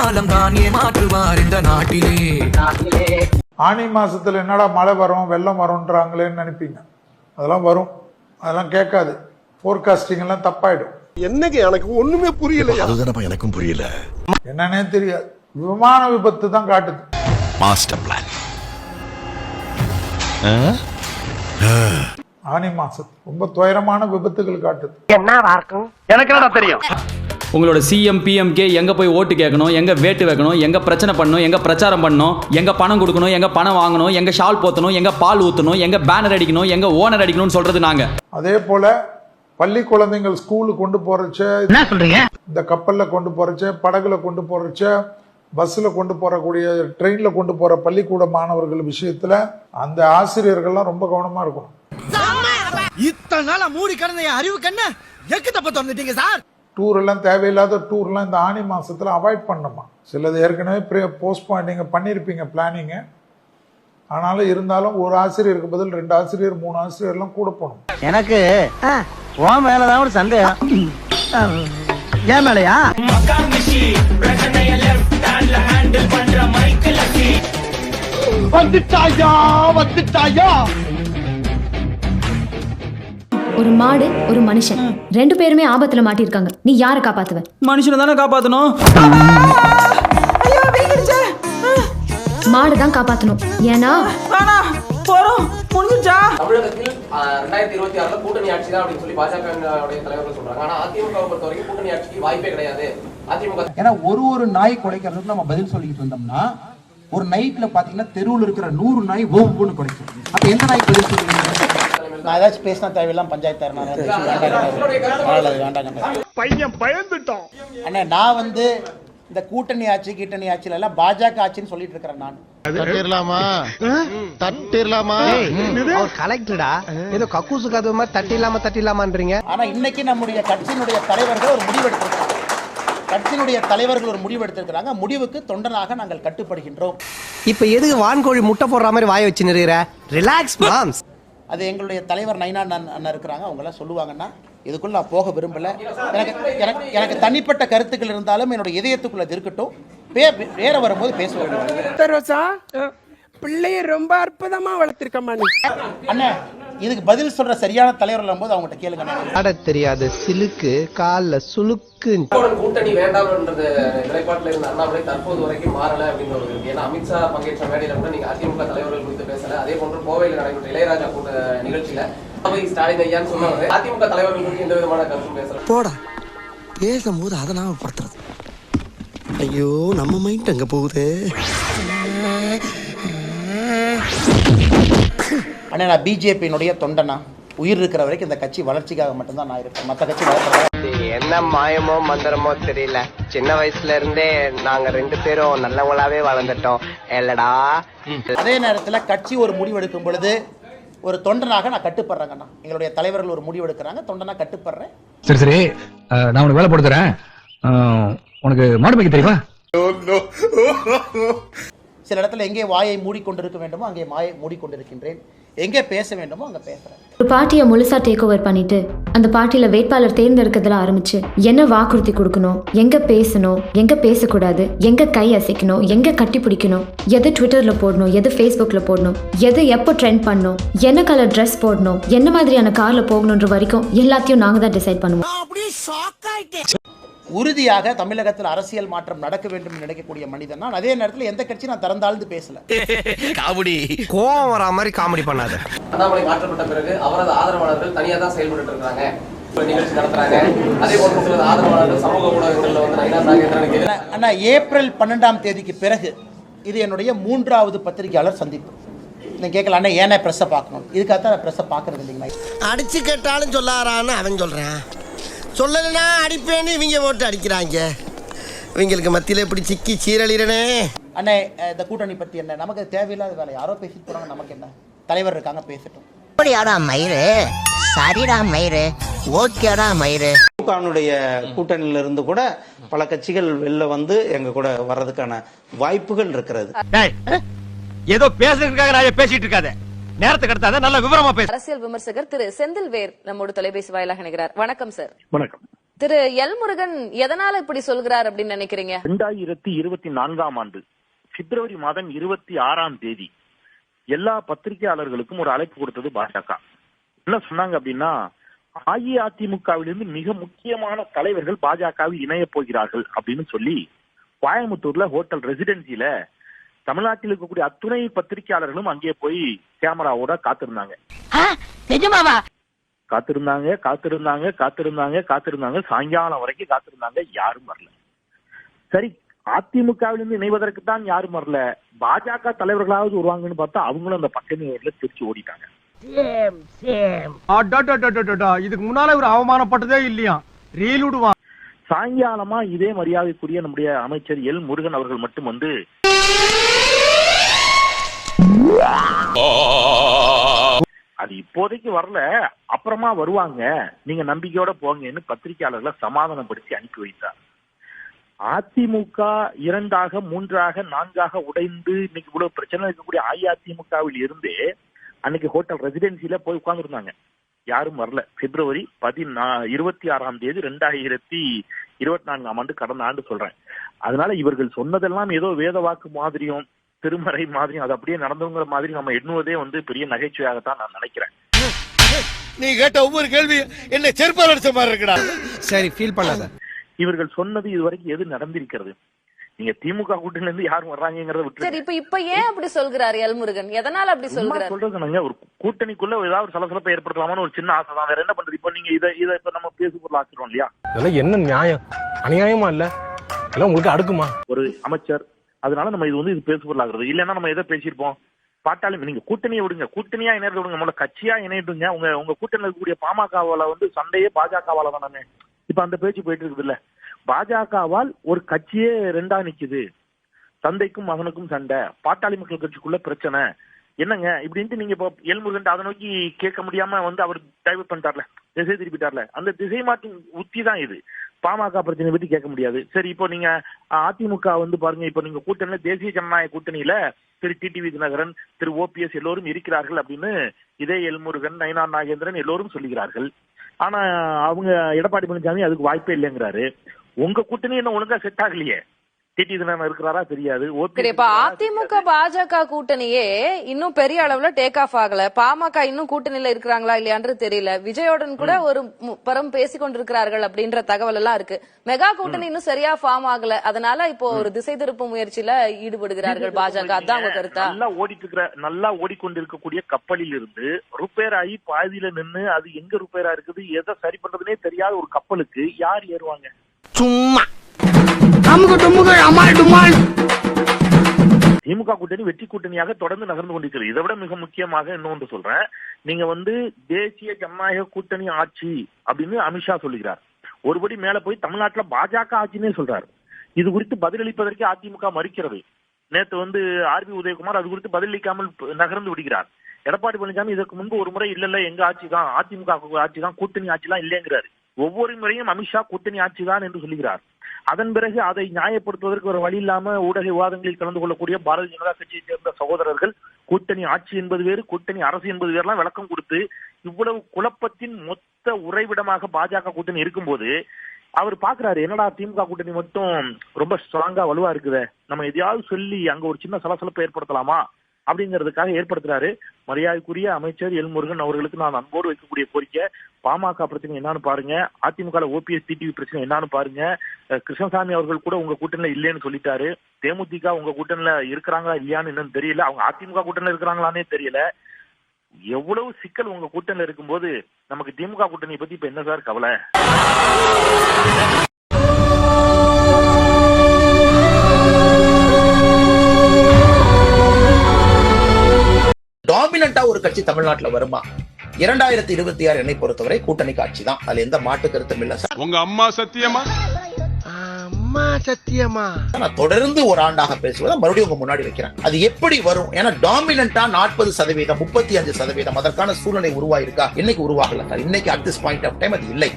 காலம் தான் ஏமாற்றுவார் இந்த நாட்டிலே. ஆனி மாசத்துல என்னடா மழை வரும் வெள்ளம் வரும்ன்றாங்களேன்னு நினைப்பீங்க. அதெல்லாம் வரும். அதெல்லாம் கேட்காது. ஃபோர்காஸ்டிங் எல்லாம் தப்பாயிடும். என்னங்க எனக்கு ஒண்ணுமே புரியலையா? அதுதானப்பா எனக்கும் புரியல. என்னன்னே தெரியாது. விமான விபத்து தான் காட்டுது. மாஸ்டர் பிளான் ஆனி மாசம். ரொம்ப துயரமான விபத்துகள் காட்டுது. எனக்கு என்னடா தெரியும்? உங்களோட சிஎம் பிஎம்கே எங்க போய் ஓட்டு கேட்கணும்? எங்க வேட்டு வைக்கணும்? எங்க பிரச்சனை பண்ணணும்? எங்க பிரச்சாரம் பண்ணணும்? எங்க பணம் கொடுக்கணும்? எங்க பணம் வாங்கணும்? எங்க ஷால் போத்தணும்? எங்க பால் ஊத்தணும்? எங்க பேனர் அடிக்கணும்? எங்க ஓனர் அடிக்கணும்னு சொல்றது நாங்க. அதே போல பள்ளி குழந்தைகள் ஸ்கூலுக்கு கொண்டு போறச்ச என்ன சொல்றீங்க? இந்த கப்பல்ல கொண்டு போறச்ச படகுல கொண்டு போறச்ச பஸ்ல கொண்டு போறக்கூடிய ட்ரெயின்ல கொண்டு போற பள்ளிக்கூட மாணவர்கள் விஷயத்துல அந்த ஆசிரியர்கள்லாம் ரொம்ப கவனமா இருக்கணும். இத்தனை நாளா மூடி கிடந்த என் அறிவு கண்ண எக்கு தப்ப திறந்துட்டீங்க சார்? டூர் எல்லாம் தேவையில்லாத டூர்லாம் இந்த ஆனி மாசத்துல அவாய்ட் பண்ணணுமா? சிலது ஏற்கனவே போஸ்ட்பான் நீங்க பண்ணியிருப்பீங்க பிளானிங்க ஆனாலும் இருந்தாலும் ஒரு ஆசிரியருக்கு பதில் ரெண்டு ஆசிரியர் மூணு ஆசிரியர்லாம் கூட போகணும். எனக்கு உன் மேலதான் ஒரு சந்தேகம். ஏன் மேலையா? வந்துட்டாயா வந்துட்டாயா? ஒரு மாடு ஒரு மனுஷன். ரெண்டு பேருமே ஆபத்துல மாட்டிருக்காங்க நீ யாரை காப்பாத்துவ? மனுஷனை தானே காப்பாத்தணும்? மாடு தான் காப்பாத்தணும். ஏன்னா தமிழகத்தில் ரெண்டாயிரத்தி இருபத்தி ஆறுல கூட்டணி ஆட்சி தான் அப்படின்னு சொல்லி பாஜக தலைவர்கள் சொல்றாங்க. ஆனா அதிமுக பொறுத்த வரைக்கும் கூட்டணி ஆட்சிக்கு வாய்ப்பே கிடையாது. அதிமுக ஏன்னா ஒரு ஒரு நாய் குலைக்கிறதுக்கு நம்ம பதில் சொல்லிட்டு இருந்தோம்னா ஒரு நைட்ல பாத்தீங்கன்னா தெருவுல இருக்கிற நூறு நாய் ஒவ்வொன்று குலைக்கும். அப்ப எந்த நாய் பதில் சொல்லுவீங்க நான் ஏதாச்சும் பேசினா தேவையில்லாம் பஞ்சாயத்து வேண்டாம் பையன் பயந்துட்டான். அண்ணா நான் வந்து இந்த கூட்டணி ஆட்சி கீட்டணி ஆட்சியில எல்லாம் பாஜக ஆட்சின்னு சொல்லிட்டு இருக்கிறேன் நான். தட்டிடலாமா? தட்டிடலாமா? அவர் கலெக்டடா ஏதோ கக்கூசு கதவு மாதிரி தட்டி இல்லாம தட்டி இல்லாமன்றீங்க ஆனா இன்னைக்கு நம்முடைய கட்சியினுடைய தலைவர்கள் ஒரு முடிவு கட்சியினுடைய தலைவர்கள் ஒரு முடிவு எடுத்திருக்கிறாங்க. முடிவுக்கு தொண்டனாக நாங்கள் கட்டுப்படுகின்றோம். இப்ப எதுக்கு வான்கோழி முட்டை போடுற மாதிரி வாய வச்சு நிறுகிற ரிலாக்ஸ் மாம்ஸ் அது எங்களுடைய தலைவர் நைனா அண்ணன் அண்ணன் இருக்கிறாங்க அவங்க எல்லாம் சொல்லுவாங்கன்னா இதுக்குள்ள நான் போக விரும்பல. எனக்கு எனக்கு எனக்கு தனிப்பட்ட கருத்துக்கள் இருந்தாலும் என்னோட இதயத்துக்குள்ள அது இருக்கட்டும். பே வேற வரும்போது பேசுவோம். ரோசா பிள்ளைய ரொம்ப அற்புதமா வளர்த்திருக்கம்மா நீ. அண்ணே இதுக்கு பதில் சொல்ற சரியான தலைவர் போது அவங்ககிட்ட கேளுங்க. ஆட தெரியாது சிலுக்கு கால்ல சுளுக்கு கூட்டணி வேண்டாம் என்ற நிலைப்பாட்டில் இருந்த அண்ணாமலை தற்போது வரைக்கும் மாறல அப்படின்னு ஒரு ஏன்னா அமித்ஷா பங்கேற்ற மேடையில கூட நீங்க அதிமுக தலைவர்கள் குறித்து பேசல. அதே போன்று கோவையில் நடைபெற்ற இளையராஜா கூட்ட நிகழ்ச்சியில அவை ஸ்டாலின் ஐயான்னு சொன்னவர். அதிமுக தலைவர்கள் குறித்து எந்த விதமான கருத்தும் பேசல. போடா. பேசும்போது அதை நாம படுத்துறது ஐயோ நம்ம மைண்ட் அங்க போகுது. அண்ணே நான் பிஜேபியினுடைய தொண்டனா? உயிர் இருக்கிற வரைக்கும் இந்த கட்சி வளர்ச்சிக்காக மட்டும்தான் நான் இருப்பேன் மற்ற கட்சி வளர்ச்சி என்ன மாயமோ மந்திரமோ தெரியல. சின்ன வயசுல இருந்தே நாங்க ரெண்டு பேரும் நல்லவங்களாவே வளர்ந்துட்டோம். இல்லடா. அதே நேரத்தில் கட்சி ஒரு முடிவு எடுக்கும் பொழுது ஒரு தொண்டனாக நான் கட்டுப்படுறேங்கண்ணா எங்களுடைய தலைவர்கள் ஒரு முடிவு எடுக்கிறாங்க தொண்டனா கட்டுப்படுறேன். சரி சரி. நான் உனக்கு வேலை அஹ், உனக்கு மாடு மேய்க்க தெரியுமா? சில இடத்துல எங்கே வாயை மூடிக்கொண்டிருக்க வேண்டுமோ அங்கே வாயை மூடிக்கொண்டிருக்கின்றேன். எங்கே பேச வேண்டுமோ அங்கே பேசுறேன். ஒரு பார்ட்டியை முழுசா டேக் ஓவர் பண்ணிட்டு அந்த பார்ட்டியில வேட்பாளர் தேர்ந்தெடுக்கிறதுல ஆரம்பிச்சு என்ன வாக்குறுதி கொடுக்கணும் எங்க பேசணும் எங்க பேசக்கூடாது எங்க கை அசைக்கணும் எங்க கட்டி பிடிக்கணும் எது ட்விட்டர்ல போடணும் எது ஃபேஸ்புக்ல போடணும் எது எப்போ ட்ரெண்ட் பண்ணணும் என்ன கலர் ட்ரெஸ் போடணும் என்ன மாதிரியான கார்ல போகணுன்ற வரைக்கும் எல்லாத்தையும் நாங்க தான் டிசைட் பண்ணுவோம். உறுதியாக தமிழகத்தில் அரசியல் மாற்றம் நடக்க வேண்டும் நினைக்கக்கூடிய மனிதன் நான் அதே நேரத்தில் எந்த கட்சி நான் திறந்தாழ்ந்து பேசல. காமெடி. கோவம் வரா மாதிரி காமெடி பண்ணாத. அண்ணாமலை மாற்றப்பட்ட பிறகு அவரது ஆதரவாளர்கள் தனியா தான் செயல்பட்டு இருக்காங்க அண்ணா- அண்ணா ஏப்ரல் பன்னெண்டாம் தேதிக்கு பிறகு இது என்னுடைய மூன்றாவது பத்திரிகையாளர் சந்திப்பு. நீங்கள் கேட்கல அண்ணா ஏன்னா ப்ரெஸ்ஸை பார்க்கணும்? இதுக்காக தான் ப்ரெஸ்ஸை பார்க்கறது இல்லைங்களா அடிச்சு கேட்டாலும் சொல்லாரான்னு அவன் சொல்றான். சொல்லலைன்னா அடிப்பேன்னு இவங்க போட்டு அடிக்கிறாங்க. இவங்களுக்கு மத்தியில இப்படி சிக்கி சீரழிறனே? அண்ணே இந்த கூட்டணி பற்றி என்ன? நமக்கு தேவையில்லாத வேலை. யாரோ பேசிட்டு போறாங்க நமக்கு என்ன? தலைவர் இருக்காங்க பேசட்டும். அப்படியாடா மயிறு? சரிடா மயிறு. ஓகேடா மயிறு. திமுகவினுடைய கூட்டணியில இருந்து கூட பல கட்சிகள் வெளில வந்து எங்க கூட வர்றதுக்கான வாய்ப்புகள் இருக்கிறது. ஏதோ பேசுறதுக்காக நான் பேசிட்டு இருக்காத. நேரத்துக்கு அடுத்தாத நல்ல விவரமா பேச. அரசியல் விமர்சகர் திரு செந்தில் வேர் நம்மோடு தொலைபேசி வாயிலாக இணைகிறார். வணக்கம் சார் வணக்கம். திரு எல் முருகன் எதனால இப்படி சொல்கிறார் அப்படின்னு நினைக்கிறீங்க? ரெண்டாயிரத்தி இருபத்தி நான்காம் ஆண்டு பிப்ரவரி மாதம் இருபத்தி ஆறாம் தேதி எல்லா பத்திரிகையாளர்களுக்கும் ஒரு அழைப்பு கொடுத்தது பாஜக. என்ன சொன்னாங்க அப்படின்னா அஇஅதிமுகவிலிருந்து மிக முக்கியமான தலைவர்கள் பாஜகவில் இணைய போகிறார்கள் அப்படின்னு சொல்லி கோயம்புத்தூர்ல ஹோட்டல் ரெசிடென்சில தமிழ்நாட்டில் இருக்கக்கூடிய அத்துணை பத்திரிகையாளர்களும் அங்கே போய் கேமராவோட காத்திருந்தாங்க. நிஜமாவா? காத்திருந்தாங்க காத்திருந்தாங்க காத்திருந்தாங்க காத்திருந்தாங்க. சாயங்காலம் வரைக்கும் காத்திருந்தாங்க யாரும் வரல. சரி அதிமுகவிலிருந்து இணைவதற்கு தான் யாரும் வரல. பாஜக தலைவர்களாவது வருவாங்கன்னு பார்த்தா அவங்களும் அந்த பக்கத்துல திருச்சி ஓடிட்டாங்க. இதுக்கு முன்னால ஒரு அவமானப்பட்டதே இல்லையா? ரீல் விடுவான். சாயங்காலமா இதே மரியாதைக்குரிய நம்முடைய அமைச்சர் எல் முருகன் அவர்கள் மட்டும் வந்து அது இப்போதைக்கு வரல அப்புறமா வருவாங்க. நீங்க நம்பிக்கையோட போங்கன்னு பத்திரிகையாளர்களை சமாதானப்படுத்தி அனுப்பி வைத்தார். அதிமுக இரண்டாக மூன்றாக நான்காக உடைந்து இன்னைக்கு இவ்வளவு பிரச்சனை இருக்கக்கூடிய அஇஅதிமுகவில் இருந்தே அன்னைக்கு ஹோட்டல் ரெசிடென்சில போய் உட்கார்ந்துருந்தாங்க. யாரும் வரல. பிப்ரவரி பதினா இருபத்தி ஆறாம் தேதி ரெண்டாயிரத்தி இருபத்தி நான்காம் ஆண்டு கடந்த ஆண்டு சொல்றேன். அதனால இவர்கள் சொன்னதெல்லாம் ஏதோ வேத வாக்கு மாதிரியும் திருமறை மாதிரியும் அது அப்படியே நடந்தவங்கிற மாதிரி நம்ம எண்ணுவதே வந்து பெரிய நகைச்சுவையாகத்தான் நான் நினைக்கிறேன். நீ கேட்ட ஒவ்வொரு கேள்வி என்ன செருப்பால் அடிச்ச மாதிரி இருக்குடா. சரி ஃபீல் பண்ணாத. இவர்கள் சொன்னது இதுவரைக்கும் எது நடந்திருக்கிறது? நீங்க திமுக கூட்டணில இருந்து யாரும் வர்றாங்கிறத விட்டு சரி இப்ப இப்ப ஏன் அப்படி சொல்கிறார் எல் முருகன் எதனால அப்படி சும்மா சொல்கிறார்? சொல்றதுனாங்க ஒரு கூட்டணிக்குள்ள ஏதாவது ஒரு சலசலப்பை ஏற்படுத்தலாமான்னு ஒரு சின்ன ஆசை தான். வேற என்ன பண்றது? இப்ப நீங்க இதை இதை இப்ப நம்ம பேசு பொருள் ஆக்கிடுவோம் இல்லையா? இதெல்லாம் என்ன நியாயம்? அநியாயமா இல்ல? எல்லாம் உங்களுக்கு அடுக்குமா? ஒரு அமைச்சர் அதனால நம்ம இது வந்து இது பேசுபொருளாகிறது இல்லைன்னா நம்ம எதை பேசியிருப்போம்? பார்த்தாலும் நீங்க கூட்டணியை விடுங்க. கூட்டணியா இணையறது விடுங்க. முதல்ல கட்சியா இணையிடுங்க உங்க உங்க கூட்டணியில் இருக்கக்கூடிய பாமகவால வந்து சண்டையே பாஜகவால தானே இப்ப அந்த பேச்சு போயிட்டு இருக்குது இல்ல. பாஜகவால் ஒரு கட்சியே ரெண்டா நிக்குது. தந்தைக்கும் மகனுக்கும் சண்டை. பாட்டாளி மக்கள் கட்சிக்குள்ள பிரச்சனை. என்னங்க? இப்படின்ட்டு நீங்க இப்போ எல்முருகன் அதை நோக்கி கேட்க முடியாம வந்து அவர் டைவர்ட் பண்ணிட்டார்ல. திசை திருப்பிட்டார்ல. அந்த திசை மாற்றும் உத்தி தான் இது. பாமக பிரச்சனை பத்தி கேட்க முடியாது. சரி இப்போ நீங்க அதிமுக வந்து பாருங்க இப்போ நீங்க கூட்டணியில தேசிய ஜனநாயக கூட்டணியில திரு டிடிவி தினகரன் திரு ஓபிஎஸ் எல்லோரும் இருக்கிறார்கள் அப்படின்னு இதே எல்முருகன் நயனார் நாகேந்திரன் எல்லோரும் சொல்லுகிறார்கள். ஆனா அவங்க எடப்பாடி பழனிசாமி அதுக்கு வாய்ப்பே இல்லைங்கிறாரு. உங்க கூட்டணி என்ன ஒழுங்கா செட் ஆகலையே? டிடி தினகரன் இருக்கிறாரா தெரியாது. இப்ப அதிமுக பாஜக கூட்டணியே இன்னும் பெரிய அளவுல டேக் ஆஃப் ஆகல. பாமக இன்னும் கூட்டணியில இருக்கிறாங்களா இல்லையான்றது தெரியல. விஜயோடன் கூட ஒரு மு- புறம் பேசிக் கொண்டிருக்கிறார்கள் அப்படின்ற தகவல் எல்லாம் இருக்கு. மெகா கூட்டணி இன்னும் சரியா ஃபார்ம் ஆகல. அதனால இப்போ ஒரு திசை திருப்பும் முயற்சியில ஈடுபடுகிறார்கள் பாஜக. அதான் உங்க கருத்தா? நல்லா ஓடிட்டு இருக்கிற நல்லா ஓடிக்கொண்டிருக்கக்கூடிய கப்பலில் இருந்து ரிப்பேர் ஆகி பாதியில நின்னு அது எங்க ரிப்பேரா இருக்குது எதை சரி பண்றதுனே தெரியாத ஒரு கப்பலுக்கு யார் ஏறுவாங்க? சும்மா. அமுக டுமுக அமால் டுமால். திமுக கூட்டணி வெற்றி கூட்டணியாக தொடர்ந்து நகர்ந்து கொண்டிருக்கிறது. இதை விட மிக முக்கியமாக இன்னொன்று சொல்றேன். நீங்க வந்து தேசிய ஜனநாயக கூட்டணி ஆட்சி அப்படின்னு அமித்ஷா சொல்லுகிறார் ஒருபடி மேல போய் தமிழ்நாட்டுல பாஜக ஆட்சினே சொல்றாரு. இது குறித்து பதிலளிப்பதற்கு அதிமுக மறுக்கிறது. நேத்து வந்து ஆர் பி உதயகுமார் அது குறித்து பதிலளிக்காமல் நகர்ந்து விடுகிறார். எடப்பாடி பழனிசாமி இதற்கு முன்பு ஒரு முறை இல்ல இல்ல எங்க ஆட்சி தான் அதிமுக ஆட்சி தான் கூட்டணி ஆட்சி தான் இல்லைங்கிறாரு. ஒவ்வொரு முறையும் அமித்ஷா கூட்டணி ஆட்சி தான் என்று சொல்லுகிறார். அதன் பிறகு அதை நியாயப்படுத்துவதற்கு ஒரு வழி இல்லாம ஊடக விவாதங்களில் கலந்து கொள்ளக்கூடிய பாரதிய ஜனதா கட்சியைச் சேர்ந்த சகோதரர்கள் கூட்டணி ஆட்சி என்பது வேறு கூட்டணி அரசு என்பது வேறுலாம் விளக்கம் கொடுத்து இவ்வளவு குழப்பத்தின் மொத்த உறைவிடமாக பாஜக கூட்டணி இருக்கும்போது அவர் பாக்குறாரு என்னடா திமுக கூட்டணி மட்டும் ரொம்ப ஸ்ட்ராங்கா வலுவா இருக்குதே நம்ம எதையாவது சொல்லி அங்க ஒரு சின்ன சலசலப்பை ஏற்படுத்தலாமா அப்படிங்கிறதுக்காக ஏற்படுத்துறாரு. மரியாதைக்குரிய அமைச்சர் எல் முருகன் அவர்களுக்கு நான் அன்போடு வைக்கக்கூடிய கோரிக்கை பாமக பிரச்சனை என்னன்னு பாருங்க. அதிமுக ஓபிஎஸ் டிடிவி பிரச்சனை என்னன்னு பாருங்க. கிருஷ்ணசாமி அவர்கள் கூட உங்க கூட்டணியில இல்லைன்னு சொல்லிட்டாரு. தேமுதிக உங்க கூட்டணியில இருக்கிறாங்களா இல்லையான்னு என்னன்னு தெரியல. அவங்க அதிமுக கூட்டணியில இருக்கிறாங்களானே தெரியல. எவ்வளவு சிக்கல் உங்க கூட்டணியில இருக்கும்போது நமக்கு திமுக கூட்டணியை பத்தி இப்ப என்ன சார் கவலை? டாமினண்டா ஒரு கட்சி தமிழ்நாட்டுல வருமா? இரண்டாயிரத்தி இருபத்தி ஆறு என்னை பொறுத்தவரை கூட்டணி காட்சி தான் அதுல எந்த மாட்டு கருத்தும் இல்ல சார். உங்க அம்மா சத்தியமா? அம்மா சத்தியமா? நான் தொடர்ந்து ஒரு ஆண்டாக பேசுவதை மறுபடியும் உங்க முன்னாடி வைக்கிறேன். அது எப்படி வரும்? ஏன்னா டாமினண்டா நாற்பது சதவீதம் முப்பத்தி அஞ்சு சதவீதம் அதற்கான சூழ்நிலை உருவாயிருக்கா? இன்னைக்கு உருவாகல சார். இன்னைக்கு at this point of time அது இல்லை.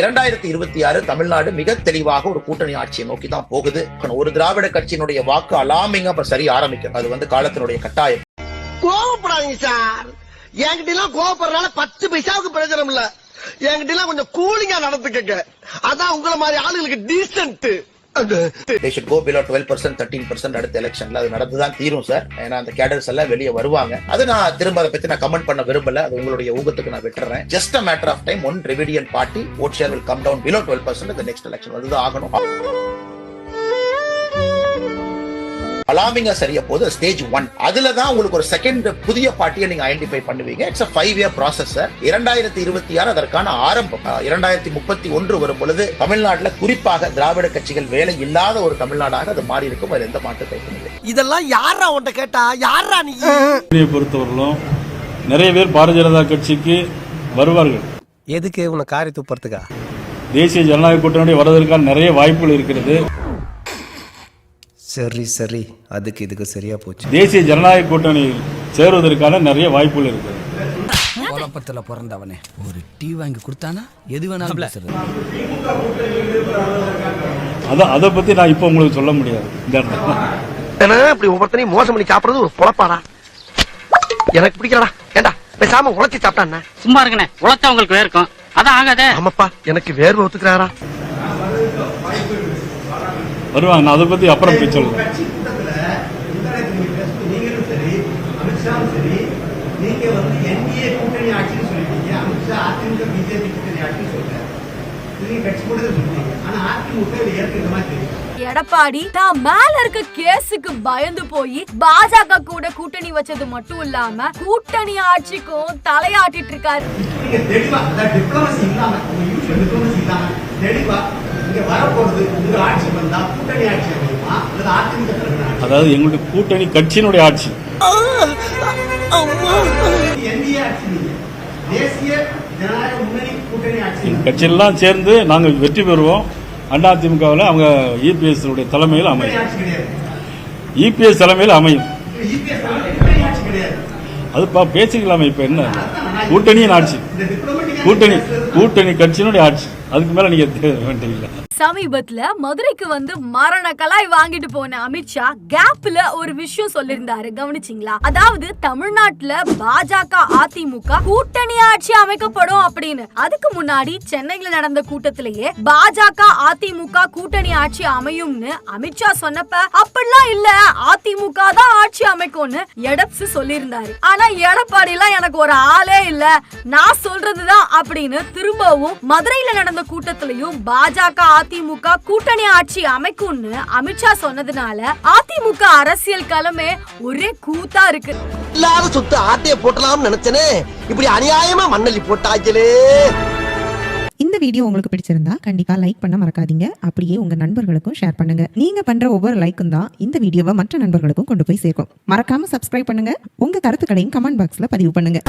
இரண்டாயிரத்தி இருபத்தி ஆறு தமிழ்நாடு மிக தெளிவாக ஒரு கூட்டணி ஆட்சியை நோக்கி தான் போகுது. ஒரு திராவிட கட்சியினுடைய வாக்கு அலாமிங்க அப்ப சரி ஆரம்பிக்கும். அது வந்து காலத்தினுடைய கட்டாயம். கோவப்படாதீங்க சார். என்கிட்ட எல்லாம் கோவப்படுறதுனால பத்து பைசாவுக்கு பிரயோஜனம் இல்ல. என்கிட்ட எல்லாம் கொஞ்சம் கூலிங்கா நடந்துக்கங்க. அதான் உங்கள மாதிரி ஆளுங்களுக்கு decent they should go below 12% 13% அடுத்த எலெக்ஷன்ல அது நடந்து தான் தீரும் சார் ஏன்னா அந்த கேடர்ஸ் எல்லாம் வெளியே வருவாங்க. அது நான் திரும்ப அதை பத்தி நான் கமெண்ட் பண்ண விரும்பல. அது உங்களுடைய ஊகத்துக்கு நான் விட்டுறேன். Just a matter of time one Dravidian party vote share will come down below twelve percent next election அதுதான் ஆகணும். அலாமிங்கா சரியா போது ஸ்டேஜ் ஒன் அதுல தான் உங்களுக்கு ஒரு செகண்ட் புதிய பார்ட்டியை நீங்க ஐடென்டிஃபை பண்ணுவீங்க. இட்ஸ் ஃபைவ் இயர் ப்ராசஸ் இரண்டாயிரத்தி இருபத்தி ஆறு அதற்கான ஆரம்பம். இரண்டாயிரத்தி முப்பத்தி ஒன்று வரும் பொழுது தமிழ்நாட்டுல குறிப்பாக திராவிட கட்சிகள் வேலை இல்லாத ஒரு தமிழ்நாடாக அது மாறி இருக்கும் அது எந்த மாற்று கருத்தும் இதெல்லாம் யாரா உன்ட்ட கேட்டா? யாரா நீ? பொறுத்தவரையிலும் நிறைய பேர் பாரதிய ஜனதா கட்சிக்கு வருவார்கள். எதுக்கு உன்னை காரி துப்புறதுக்கா? தேசிய ஜனநாயக கூட்டணி வர்றதற்கான நிறைய வாய்ப்புகள் இருக்கிறது. சரி சரி. அதுக்கு இதுக்கு சரியா போச்சு. தேசிய ஜனநாயக கூட்டணி சேருவதற்கான நிறைய வாய்ப்புகள் இருக்கிறது குழப்பத்துல பிறந்தவனே. ஒரு டீ வாங்கி கொடுத்தானா? எது வேணாலும் பேசுறது. அதான் அதை பத்தி நான் இப்போ உங்களுக்கு சொல்ல முடியாது. இந்த இடத்துல. ஏன்னா இப்படி ஒவ்வொருத்தனையும் மோசம் பண்ணி சாப்பிடுறது ஒரு பொழப்பாடா? எனக்கு பிடிக்கலடா. ஏண்டா பேசாம உழைச்சி சாப்பிட்டா சும்மா இருங்கண்ணே உழைச்சவங்களுக்கு வேர்க்கும். அதான் ஆகாதே. ஆமாப்பா எனக்கு வேர்வை ஒத்துக்கிறாரா வருவாங்க. நான் அதை பத்தி அப்புறம் போய் சொல்றேன். நீங்களும் சரி அமித்ஷாவும் சரி நீங்க வந்து என்டிஏ கூட்டணி ஆட்சின்னு சொல்லிட்டீங்க. அமித்ஷா அதிமுக பிஜேபி கூட்டணி ஆட்சின்னு சொல்றாரு நீங்க கட்சி கூட சொல்றீங்க. ஆனா அதிமுக இதை மாதிரி தெரியும் எடப்பாடி தான் மேல இருக்க கேஸுக்கு பயந்து போய் பாஜக கூட கூட்டணி வச்சது மட்டும் இல்லாம கூட்டணி ஆட்சிக்கும் தலையாட்டிட்டு இருக்காரு. நீங்க தெளிவா அதாவது டிப்ளமசி இல்லாம உங்க யூஸ் டிப்ளமசி இல்லாம தெளிவா இங்க வரப்போறது உங்க ஆட்சி வந்தா கூட்டணி ஆட்சி அமையுமா? அல்லது அதிமுக தலைவர் ஆட்சி அதாவது எங்களுடைய கூட்டணி கட்சியினுடைய ஆட்சி. என்டிஏ ஆட்சி நீங்க. தேசிய ஜனநாயக முன்னணி கூட்டணி ஆட்சி எங்க கட்சியெல்லாம் சேர்ந்து நாங்கள் வெற்றி பெறுவோம். அதிமுகவில் அவங்க இபிஎஸ் உடைய தலைமையில் அமையும். இபிஎஸ் தலைமையில் அமையும். அது அதுப்பா பேசிக்கலாமே இப்ப என்ன? கூட்டணியின் ஆட்சி. கூட்டணி கூட்டணி கட்சியினுடைய ஆட்சி. அதுக்கு மேல நீங்க சமீபத்துல மதுரைக்கு வந்து மரண கலாய் வாங்கிட்டு போன அமித்ஷா கேப்ல ஒரு விஷயம் சொல்லிருந்தாரு கவனிச்சிங்களா? அதாவது தமிழ்நாட்டுல பாஜக அதிமுக கூட்டணி ஆட்சி அமைக்கப்படும் அப்படின்னு. அதுக்கு முன்னாடி சென்னையில நடந்த கூட்டத்திலேயே பாஜக அதிமுக கூட்டணி ஆட்சி அமையும்னு அமித்ஷா சொன்னப்ப அப்படிலாம் இல்ல. அதிமுக தான் ஆட்சி அமைக்கும்னு எடப்ஸ் சொல்லியிருந்தாரு. ஆனா எடப்பாடி எல்லாம் எனக்கு ஒரு ஆளே இல்ல. நான் சொல்றதுதான் அப்படின்னு திரும்பவும் மதுரையில நடந்த கூட்டத்திலையும் பாஜக அதிமுக கூட்டணி ஆட்சி அமைக்கும்னு அமித்ஷா சொன்னதுனால அதிமுக அரசியல் களமே ஒரே கூத்தா இருக்கு. இல்லாத சொத்து ஆட்டைய போட்டலாம்னு நினைச்சனே. இப்படி அநியாயமா மண்ணள்ளி போட்டாங்களே இந்த வீடியோ உங்களுக்கு பிடிச்சிருந்தா கண்டிப்பா லைக் பண்ண மறக்காதீங்க. அப்படியே உங்க நண்பர்களுக்கும் ஷேர் பண்ணுங்க. நீங்க பண்ற ஒவ்வொரு லைக்கும் தான் இந்த வீடியோவை மற்ற நண்பர்களுக்கும் கொண்டு போய் சேர்க்கும். மறக்காம சப்ஸ்கிரைப் பண்ணுங்க. உங்க கருத்துக்களையும் கமெண்ட் பாக்ஸ்ல பதிவு பண்ணுங்க.